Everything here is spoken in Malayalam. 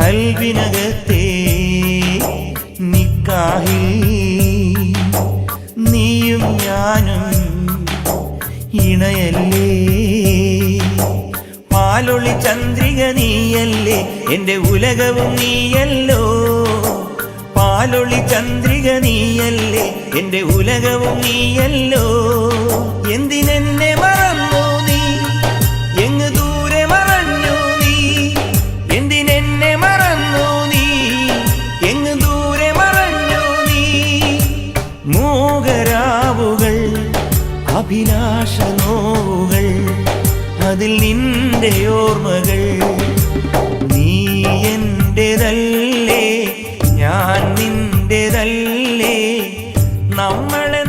കൽവിനകത്തെ നിക്കാഹിൽ നീയും ഞാനും ഇണയല്ലേ? പാലൊളി ചന്ദ്രിക നീയല്ലേ? എന്റെ ഉലകവും നീയല്ലോ. പാലൊളി ചന്ദ്രിക നീയല്ലേ? എന്റെ ഉലകവും നീയല്ലോ. എന്തിനെന്നെ മൂകരാവുകൾ അഭിലാഷ നോവുകൾ അതിൽ നിന്റെ ഓർമ്മകൾ. നീ എന്റേതല്ലേ ഞാൻ നിന്റേതല്ലേ നമ്മളെ